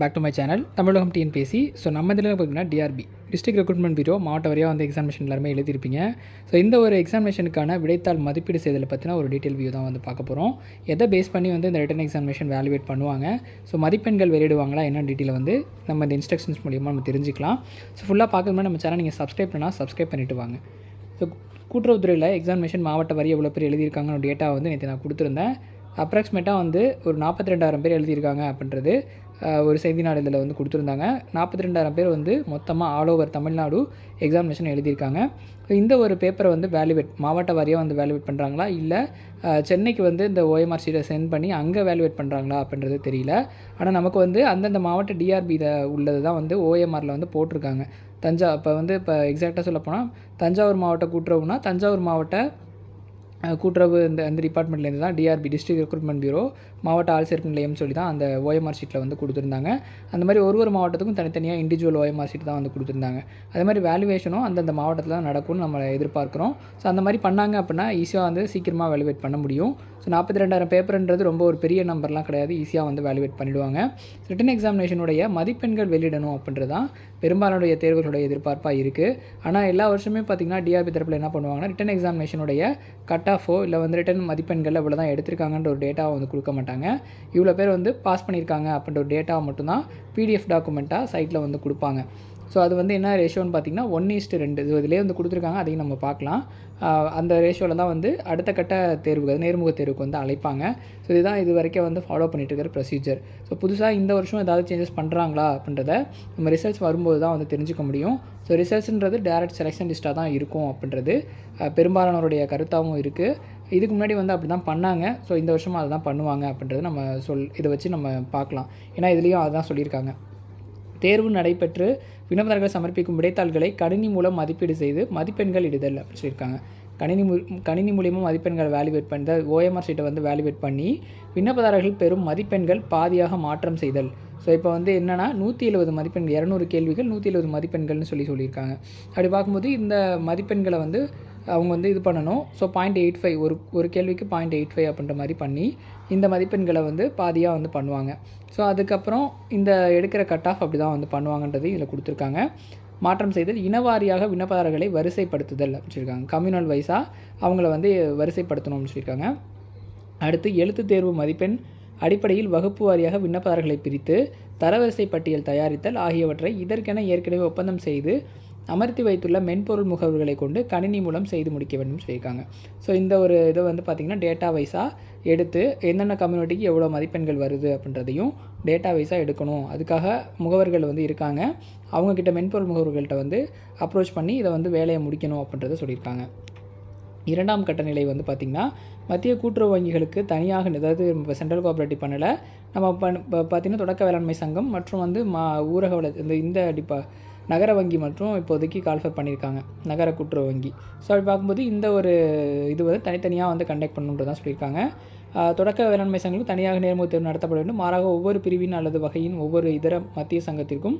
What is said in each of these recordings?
Back to my channel Tamilagam TNPSC so நம்ம இதில் பார்த்தீங்கன்னா டிஆர்பி டிஸ்ட்ரிக்ட் ரெக்ரூட்மெண்ட் பியூரோ மாவட்ட வரையாக வந்து எக்ஸாமினேஷன் எல்லாருமே எழுதியிருப்பீங்க. ஸோ இந்த ஒரு எக்ஸாமினேஷனுக்கான விடைத்தாள் மதிப்பீடு செய்தலை பற்றின ஒரு டீட்டெயில் வியூ தான் வந்து பார்க்க போகிறோம் எதை பேஸ் பண்ணி வந்து இந்த ரிட்டன் எக்ஸாமினேஷன் வேல்யூவேட் பண்ணுவாங்க? ஸோ மதிப்பெண்கள் வெளியிடுவாங்களா? என்ன டீட்டெயில் வந்து நம்ம இந்த இன்ஸ்ட்ரக்ஷன்ஸ் மூலியமாக நம்ம தெரிஞ்சுக்கலாம். ஸோ ஃபுல்லாக பார்க்கணும்னா நம்ம சேனல் நீங்கள் சப்ஸ்கிரைப் பண்ணால் சப்ஸ்கிரைப் பண்ணிட்டு வாங்க. ஸோ கூட்டுறவுத்துறையில் எக்ஸாமினேஷன் மாவட்ட வரி எவ்வளோ பேர் எழுதியிருக்காங்கன்னு டேட்டா வந்து நேற்று நான் கொடுத்துருந்தேன். அப்ராக்சிமேட்டாக வந்து ஒரு நாற்பத்தி ரெண்டாயிரம் பேர் எழுதியிருக்காங்க அப்படின்றது. ஒரு செய்தி நாளிதழில் வந்து கொடுத்துருந்தாங்க. நாற்பத்தி ரெண்டாயிரம் பேர் வந்து மொத்தமாக ஆல் ஓவர் தமிழ்நாடு எக்ஸாமினேஷன் எழுதியிருக்காங்க. இந்த ஒரு பேப்பரை வந்து வேல்யூவேட் மாவட்ட வாரியாக வந்து வேல்யூவேட் பண்ணுறாங்களா இல்லை சென்னைக்கு வந்து இந்த ஓஎம்ஆர் சீட்டை சென்ட் பண்ணி அங்கே வேல்யூவேட் பண்ணுறாங்களா அப்படின்றது தெரியல. ஆனால் நமக்கு வந்து அந்தந்த மாவட்ட டிஆர்பி உள்ளது தான் வந்து ஓஎம்ஆரில் வந்து போட்டிருக்காங்க. தஞ்சா இப்போ வந்து இப்போ எக்ஸாக்டாக சொல்லப்போனால் தஞ்சாவூர் மாவட்ட கூட்டுறவுனா தஞ்சாவூர் மாவட்ட கூட்டுறவு இந்த அந்த டிபார்ட்மெண்ட்லேருந்து தான் டிஆர்பி டிஸ்ட்ரிக்ட் ரெக்ரூட்மெண்ட் பியூரோ மாவட்ட ஆள் சேர்ப்பு நிலையம் சொல்லி தான் அந்த ஓஎம்ஆர் ஷீட்டில் வந்து கொடுத்துருந்தாங்க. அந்த மாதிரி ஒரு ஒரு மாவட்டத்துக்கும் தனித்தனியாக இண்டிவிஜுவல் ஓஎம்ஆர் ஷீட் தான் வந்து கொடுத்துருந்தாங்க. அதே மாதிரி வேல்யூவேஷனும் அந்தந்த மாவட்டத்தில் தான் நடக்கும்னு நம்ம எதிர்பார்க்குறோம். ஸோ அந்த மாதிரி பண்ணாங்க அப்படின்னா ஈஸியாக வந்து சீக்கிரமாக வேலுவேட் பண்ண முடியும். ஸோ நாற்பத்தி ரெண்டாயிரம் பேப்பர்ன்றது ரொம்ப ஒரு பெரிய நம்பர்லாம் கிடையாது. ஈஸியாக வந்து வேலுவேட் பண்ணிடுவாங்க. ரிட்டன் எக்ஸாமினேஷனுடைய மதிப்பெண்கள் வெளியிடணும் அப்படின்றது தான் பெரும்பாலானுடைய தேர்வுகளுடைய எதிர்பார்ப்பாக இருக்குது ஆனால் எல்லா வருஷமே பார்த்திங்கன்னா டிஆர்பி தரப்பில் என்ன பண்ணுவாங்கன்னா ரிட்டன் எக்ஸாமினேஷனுடைய கட் ஆஃபோ இல்லை வந்து ரிட்டன் மதிப்பெண்கள் இவ்வளோ தான் எடுத்திருக்காங்கன்ற ஒரு டேட்டாவை வந்து கொடுக்க மாட்டாங்க. இவ்வளோ பேர் வந்து பாஸ் பண்ணியிருக்காங்க அப்படின்ற ஒரு டேட்டாவை மட்டும்தான் பிடிஎஃப் டாக்குமெண்ட்டாக சைட்டில் வந்து கொடுப்பாங்க. ஸோ அது வந்து என்ன ரேஷியோன்னு பார்த்தீங்கன்னா ஒன் ஈஸ்ட்டு ரெண்டு. இது இதிலே வந்து கொடுத்துருக்காங்க அதையும் நம்ம பார்க்கலாம் அந்த ரேஷியோவில் தான் வந்து அடுத்த கட்ட தேர்வுகள் நேர்முக தேர்வுக்கு வந்து அழைப்பாங்க. ஸோ இதுதான் இது வரைக்கும் வந்து ஃபாலோ பண்ணிட்டு இருக்கிற ப்ரொசீஜர் ஸோ புதுசாக இந்த வருஷம் ஏதாவது சேஞ்சஸ் பண்ணுறாங்களா அப்படின்றத நம்ம ரிசல்ட்ஸ் வரும்போது தான் வந்து தெரிஞ்சுக்க முடியும். ஸோ ரிசல்ட்ஸ்ன்றது டேரக்ட் செலெக்ஷன் லிஸ்ட்டாக தான் இருக்கும் அப்படின்றது பெரும்பாலானவருடைய பெரும்பாலானோருடைய கருத்தாகவும் இருக்குது இதுக்கு முன்னாடி வந்து அப்படி தான் பண்ணாங்க. ஸோ இந்த வருஷமும் அதை தான் பண்ணுவாங்க அப்படின்றது நம்ம சொல் இதை வச்சு நம்ம பார்க்கலாம். ஏன்னா இதுலேயும் அதுதான் சொல்லியிருக்காங்க. தேர்வு நடைபெற்று விண்ணப்பதாரர்கள் சமர்ப்பிக்கும் விடைத்தாள்களை கணினி மூலம் மதிப்பீடு செய்து மதிப்பெண்கள் இடுதல் அப்படின்னு சொல்லியிருக்காங்க. கணினி மூ கணினி மூலியமாக மதிப்பெண்களை வேலிவேட் பண்ணி ஓஎம்ஆர் சீட்டை வந்து வேல்யூவேட் பண்ணி விண்ணப்பதாரர்கள் பெறும் மதிப்பெண்கள் பாதியாக மாற்றம் செய்தல். ஸோ இப்போ வந்து என்னென்னா நூற்றி எழுபது மதிப்பெண்கள் இரநூறு கேள்விகள் நூற்றி எழுபது மதிப்பெண்கள்னு சொல்லி சொல்லியிருக்காங்க. அப்படி பார்க்கும்போது இந்த மதிப்பெண்களை வந்து அவங்க வந்து இது பண்ணணும். ஸோ பாயிண்ட் எயிட் ஃபைவ் ஒரு ஒரு கேள்விக்கு பாயிண்ட் எயிட் ஃபைவ் அப்படின்ற மாதிரி பண்ணி இந்த மதிப்பெண்களை வந்து பாதியாக வந்து பண்ணுவாங்க. ஸோ அதுக்கப்புறம் இந்த எடுக்கிற கட் ஆஃப் அப்படி தான் வந்து பண்ணுவாங்கன்றது இதில் கொடுத்துருக்காங்க. மாற்றம் செய்தல் இனவாரியாக விண்ணப்பதாரர்களை வரிசைப்படுத்துதல் அப்படின்னு சொல்லியிருக்காங்க. கம்யூனல் வைஸாக அவங்கள வந்து வரிசைப்படுத்தணும்னு சொல்லியிருக்காங்க. அடுத்து எழுத்து தேர்வு மதிப்பெண் அடிப்படையில் வகுப்பு வாரியாக விண்ணப்பதாரர்களை பிரித்து தரவரிசை பட்டியல் தயாரித்தல் ஆகியவற்றை இதற்கென ஏற்கனவே ஒப்பந்தம் செய்து அமர்த்தி வைத்துள்ள மென்பொருள் முகவர்களை கொண்டு கணினி மூலம் செய்து முடிக்க வேண்டும் சொல்லியிருக்காங்க. ஸோ இந்த ஒரு இதை வந்து பார்த்திங்கன்னா டேட்டா வைஸாக எடுத்து என்னென்ன கம்யூனிட்டிக்கு எவ்வளோ மதிப்பெண்கள் வருது அப்படின்றதையும் டேட்டா வைஸாக எடுக்கணும். அதுக்காக முகவர்கள் வந்து இருக்காங்க. அவங்கக்கிட்ட மென்பொருள் முகவர்கள்ட்ட வந்து அப்ரோச் பண்ணி இதை வந்து வேலையை முடிக்கணும் அப்படின்றத சொல்லியிருக்காங்க. இரண்டாம் கட்ட நிலை வந்து பார்த்திங்கன்னா மத்திய கூட்டுறவு வங்கிகளுக்கு தனியாக அதாவது இப்போ சென்ட்ரல் கோஆப்ரேட்டிவ் பண்ணலை. நம்ம பண் இப்போ பார்த்திங்கன்னா தொடக்க வேளாண்மை சங்கம் மற்றும் வந்து மா ஊரக வள இந்த இந்த டிப்பா நகர வங்கி மற்றும் இப்போதைக்கு கால்ஃபர் பண்ணியிருக்காங்க நகர கூட்டுறவு வங்கி. ஸோ அப்படி பார்க்கும்போது இந்த ஒரு இது வந்து தனித்தனியாக வந்து கண்டக்ட் பண்ணணுன்றது தான் சொல்லியிருக்காங்க. தொடக்க வேளாண்மை சங்கங்களுக்கு தனியாக நேர்முக தேர்வு நடத்தப்பட வேண்டும். மாறாக ஒவ்வொரு பிரிவின் அல்லது வகையின் ஒவ்வொரு இதர மத்திய சங்கத்திற்கும்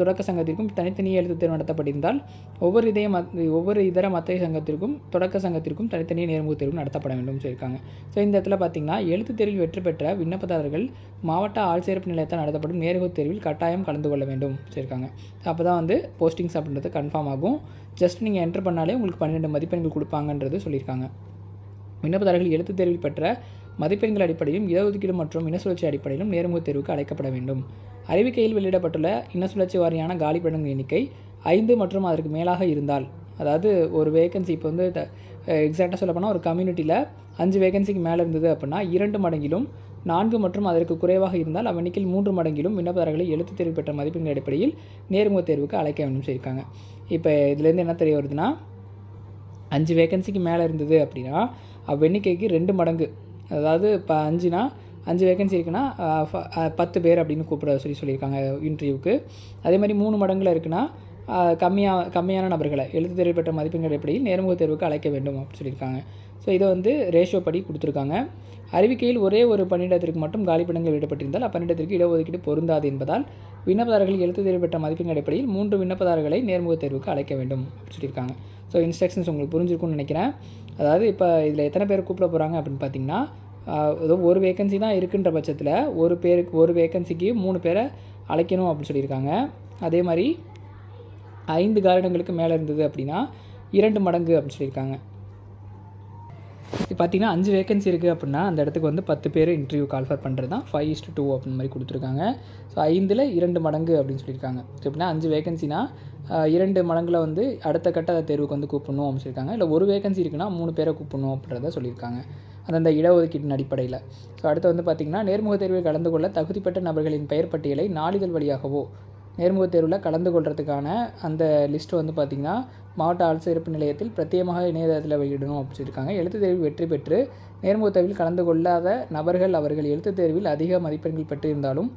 தொடக்க சங்கத்திற்கும் தனித்தனியே எழுத்து தேர்வு நடத்தப்பட்டிருந்தால் ஒவ்வொரு இதய மத் ஒவ்வொரு இதர மத்திய சங்கத்திற்கும் தொடக்க சங்கத்திற்கும் தனித்தனியே நேர்முக தேர்வு நடத்தப்பட வேண்டும் சொல்லியிருக்காங்க. ஸோ இந்த இடத்துல பார்த்தீங்கன்னா எழுத்து தேர்வில் வெற்றி பெற்ற விண்ணப்பதாரர்கள் மாவட்ட ஆள்சேர்ப்பு நிலையத்தால் நடத்தப்படும் நேர்முக தேர்வில் கட்டாயம் கலந்து கொள்ள வேண்டும் சொல்லியிருக்காங்க. அப்போ தான் வந்து போஸ்டிங்ஸ் அப்படின்றது கன்ஃபார்ம் ஆகும். ஜஸ்ட் நீங்கள் என்டர் பண்ணாலே உங்களுக்கு பன்னிரெண்டு மதிப்பெண்கள் கொடுப்பாங்கன்றது சொல்லியிருக்காங்க. விண்ணப்பதாரர்கள் எழுத்து தேர்வில் பெற்ற மதிப்பெண்கள் அடிப்படையிலும் இடஒதுக்கீடு மற்றும் இனசுழற்சி அடிப்படையிலும் நேர்முகத் தேர்வுக்கு அழைக்கப்பட வேண்டும். அறிவிக்கையில் வெளியிடப்பட்டுள்ள இனசுழற்சி வாரியான காலிப்படங்கள் எண்ணிக்கை ஐந்து மற்றும் அதற்கு மேலாக இருந்தால் அதாவது ஒரு வேகன்சி இப்போ வந்து எக்ஸாக்டாக சொல்லப்போனால் ஒரு கம்யூனிட்டியில் அஞ்சு வேகன்சிக்கு மேலே இருந்தது அப்படின்னா இரண்டு மடங்கிலும் நான்கு மற்றும் அதற்கு குறைவாக இருந்தால் அவ்வெண்ணிக்கையில் மூன்று மடங்கிலும் விண்ணப்பதாரர்களை எழுத்து தேர்வு பெற்ற மதிப்பெண்கள் அடிப்படையில் நேர்முகத் தேர்வுக்கு அழைக்க வேண்டும் சொல்லியிருக்காங்க. இப்போ இதுலேருந்து என்ன தெரிய வருதுன்னா அஞ்சு வேகன்சிக்கு மேலே இருந்தது அப்படின்னா அவ்வெண்ணிக்கைக்கு ரெண்டு மடங்கு அதாவது இப்போ அஞ்சுனா அஞ்சு வேகன்சி இருக்குன்னா பத்து பேர் அப்படின்னு கூப்பிட சொல்லி சொல்லியிருக்காங்க இன்டர்வியூக்கு அதே மாதிரி மூணு மடங்கில் இருக்குன்னா கம்மியாக கம்மியான நபர்களை எழுத்து தேர்வு பெற்ற மதிப்பெண்கள் எப்படி நேர்முக தேர்வுக்கு அழைக்க வேண்டும் அப்படின்னு சொல்லியிருக்காங்க. ஸோ இதை வந்து ரேஷியோ படி கொடுத்துருக்காங்க. அறிவிக்கையில் ஒரே ஒரு பணியிடத்திற்கு மட்டும் காலிப்பிடங்கள் விடப்பட்டிருந்தால் அப்பணியிடத்திற்கு இடஒதுக்கீடு பொருந்தாது என்பதால் விண்ணப்பதாரர்கள் எழுத்து தேர்வு பெற்ற மதிப்பெண் அடிப்படையில் மூன்று விண்ணப்பதாரர்களை நேர்முக தேர்வுக்கு அழைக்க வேண்டும் அப்படின்னு சொல்லியிருக்காங்க. ஸோ இன்ஸ்ட்ரக்ஷன்ஸ் உங்களுக்கு புரிஞ்சிருக்கும்னு நினைக்கிறேன். அதாவது இப்போ இதில் எத்தனை பேர் கூப்பிட போகிறாங்க அப்படின்னு பார்த்தீங்கன்னா ஏதோ ஒரு வேக்கன்சி தான் இருக்குன்ற பட்சத்தில் ஒரு பேருக்கு ஒரு வேக்கன்சிக்கு மூணு பேரை அழைக்கணும் அப்படின்னு சொல்லியிருக்காங்க. அதே மாதிரி ஐந்து காரணங்களுக்கு மேலே இருந்தது அப்படின்னா இரண்டு மடங்கு அப்படின்னு சொல்லியிருக்காங்க. இப்போ பார்த்தீங்கன்னா அஞ்சு வேகன்சி இருக்குது அப்படின்னா அந்த இடத்துக்கு வந்து பத்து பேர் இன்டர்வியூ கால்ஃபர் பண்ணுறது தான் ஃபைவ் இஸ்டு டூ அப்படின்னு மாதிரி கொடுத்துருக்காங்க. ஸோ ஐந்தில் இரண்டு மடங்கு அப்படின்னு சொல்லியிருக்காங்க. ஸோ எப்படின்னா அஞ்சு வேகன்சினா இரண்டு மடங்கில் வந்து அடுத்த கட்ட தேர்வுக்கு வந்து கூப்பிடணும் அப்படின்னு சொல்லியிருக்காங்க. இல்லை ஒரு வேகன்சி இருக்குன்னா மூணு பேரை கூப்பிடணும் அப்படின்றத சொல்லியிருக்காங்க. அந்தந்த இடஒதுக்கீட்டின் அடிப்படையில். ஸோ அடுத்து வந்து பார்த்திங்கன்னா நேர்முக தேர்வில் கலந்து கொள்ள தகுதிப்பட்ட நபர்களின் பெயர் பட்டியலை நாளிதழ் வழியாகவோ நேர்முகத் தேர்வில் கலந்து கொள்றதுக்கான அந்த லிஸ்ட்டு வந்து பார்த்திங்கன்னா மாவட்ட ஆட்சியரப்பு நிலையத்தில் பிரத்யேகமாக இணையதளத்தில் வெளியிடணும் அப்படின்னு சொல்லியிருக்காங்க. எழுத்துத் தேர்வில் வெற்றி பெற்று நேர்முகத் தேர்வில் கலந்து கொள்ளாத நபர்கள் அவர்கள் எழுத்துத் தேர்வில் அதிக மதிப்பெண்கள் பெற்றிருந்தாலும்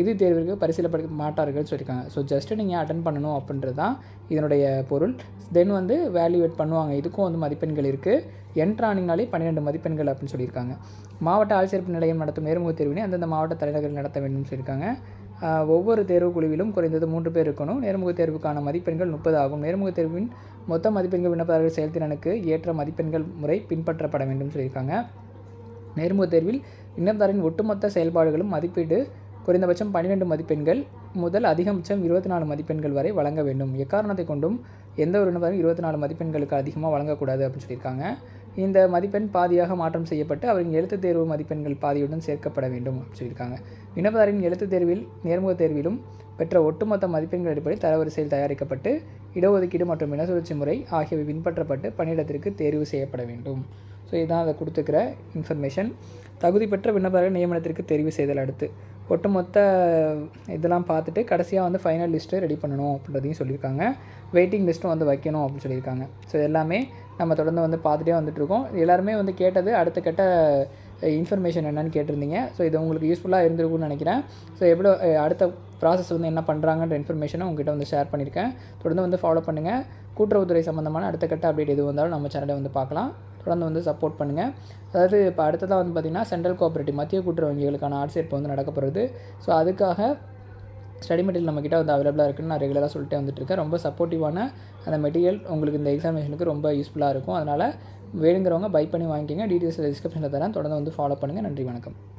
இது தேர்விற்கு பரிசீலப்பட மாட்டார்கள் சொல்லியிருக்காங்க. ஸோ ஜஸ்ட்டு நீங்கள் அட்டன் பண்ணணும் அப்படின்றது தான் இதனுடைய பொருள். தென் வந்து வேல்யூவேட் பண்ணுவாங்க. இதுக்கும் வந்து மதிப்பெண்கள் இருக்குது என்ட்ரானிங்னாலே பன்னிரெண்டு மதிப்பெண்கள் அப்படின்னு சொல்லியிருக்காங்க. மாவட்ட ஆட்சியரப்பு நிலையம் நடத்தும் நேர்முகத் தேர்வினை அந்தந்த மாவட்ட தலைநகரில் நடத்த வேண்டும் சொல்லியிருக்காங்க. ஒவ்வொரு தேர்வு குழுவிலும் குறைந்தது மூன்று பேர் இருக்கணும். நேர்முகத் தேர்வுக்கான மதிப்பெண்கள் முப்பது ஆகும். நேர்முக தேர்வின் மொத்த மதிப்பெண்கள் விண்ணப்பதாரர்கள் செயல்திறனுக்கு ஏற்ற மதிப்பெண்கள் முறை பின்பற்றப்பட வேண்டும் சொல்லியிருக்காங்க. நேர்முக தேர்வில் விண்ணப்பதாரின் ஒட்டுமொத்த செயல்பாடுகளும் மதிப்பீடு குறைந்தபட்சம் பன்னிரெண்டு மதிப்பெண்கள் முதல் அதிகபட்சம் இருபத்தி நாலு மதிப்பெண்கள் வரை வழங்க வேண்டும். எக்காரணத்தை கொண்டும் எந்த ஒரு விண்ணப்பதாரும் இருபத்தி நாலு மதிப்பெண்களுக்கு அதிகமாக வழங்கக்கூடாது அப்படின்னு சொல்லியிருக்காங்க. இந்த மதிப்பெண் பாதியாக மாற்றம் செய்யப்பட்டு அவரின் எழுத்துத் தேர்வு மதிப்பெண்கள் பாதியுடன் சேர்க்கப்பட வேண்டும் அப்படின்னு சொல்லியிருக்காங்க. விண்ணப்பதாரின் எழுத்துத் தேர்வில் நேர்முகத் தேர்விலும் பெற்ற ஒட்டுமொத்த மதிப்பெண்கள் அடிப்படை தரவரிசையில் தயாரிக்கப்பட்டு இடஒதுக்கீடு மற்றும் இனசுழற்சி முறை ஆகியவை பின்பற்றப்பட்டு பணியிடத்திற்கு தேர்வு செய்யப்பட வேண்டும். ஸோ இதுதான் அதை கொடுத்துக்கிற இன்ஃபர்மேஷன் தகுதி பெற்ற விண்ணப்பதாரர் நியமனத்திற்கு தெரிவு செய்தல் அடுத்து. ஒட்டுமொத்த இதெல்லாம் பார்த்துட்டு கடைசியாக வந்து ஃபைனல் லிஸ்ட்டு ரெடி பண்ணணும் அப்படின்றதையும் சொல்லியிருக்காங்க. வெயிட்டிங் லிஸ்ட்டும் வந்து வைக்கணும் அப்படின்னு சொல்லியிருக்காங்க. ஸோ எல்லாமே நம்ம தொடர்ந்து வந்து பார்த்துட்டே வந்துட்டுருக்கோம் எல்லாருமே வந்து கேட்டது அடுத்த கட்ட இன்ஃபர்மேஷன் என்னென்னு கேட்டிருந்தீங்க. ஸோ இது உங்களுக்கு யூஸ்ஃபுல்லாக இருந்திருக்கும்னு நினைக்கிறேன். ஸோ எவ்வளோ அடுத்த ப்ராசஸ் வந்து என்ன பண்ணுறாங்கன்ற இன்ஃபர்மேஷனை உங்ககிட்ட வந்து ஷேர் பண்ணியிருக்கேன். தொடர்ந்து வந்து ஃபாலோ பண்ணுங்கள் கூட்டுறவுத்துறை சம்மந்தமான அடுத்த கட்ட அப்டேட் எது வந்தாலும் நம்ம சேனலை வந்து பார்க்கலாம். தொடர்ந்து வந்து சப்போர்ட் பண்ணுங்கள் அதாவது இப்போ அடுத்ததாக வந்து பார்த்திங்கன்னா சென்ட்ரல் கோஆப்ரேட்டிவ் மத்திய கூட்டுறவு வங்கிகளுக்கான ஆட்சேர்ப்பு வந்து நடக்கப்படுறது ஸோ அதுக்காக ஸ்டடி மெட்டீரியல் நம்மக்கிட்ட வந்து அவைலபிளாக இருக்குன்னு நான் ரெகுலராக சொல்லிட்டே வந்துட்டுருக்கேன். ரொம்ப சப்போர்ட்டிவான அந்த மெட்டீரியல் உங்களுக்கு இந்த எக்ஸாமினேஷனுக்கு ரொம்ப யூஸ்ஃபுல்லாக இருக்கும். அதனால் வேணுங்கிறவங்க பை பண்ணி வாங்கிக்கோங்க. டீட்டெயில்ஸ் டிஸ்கிரிப்ஷனில் தரேன். தொடர்ந்து வந்து ஃபாலோ பண்ணுங்கள் நன்றி வணக்கம்.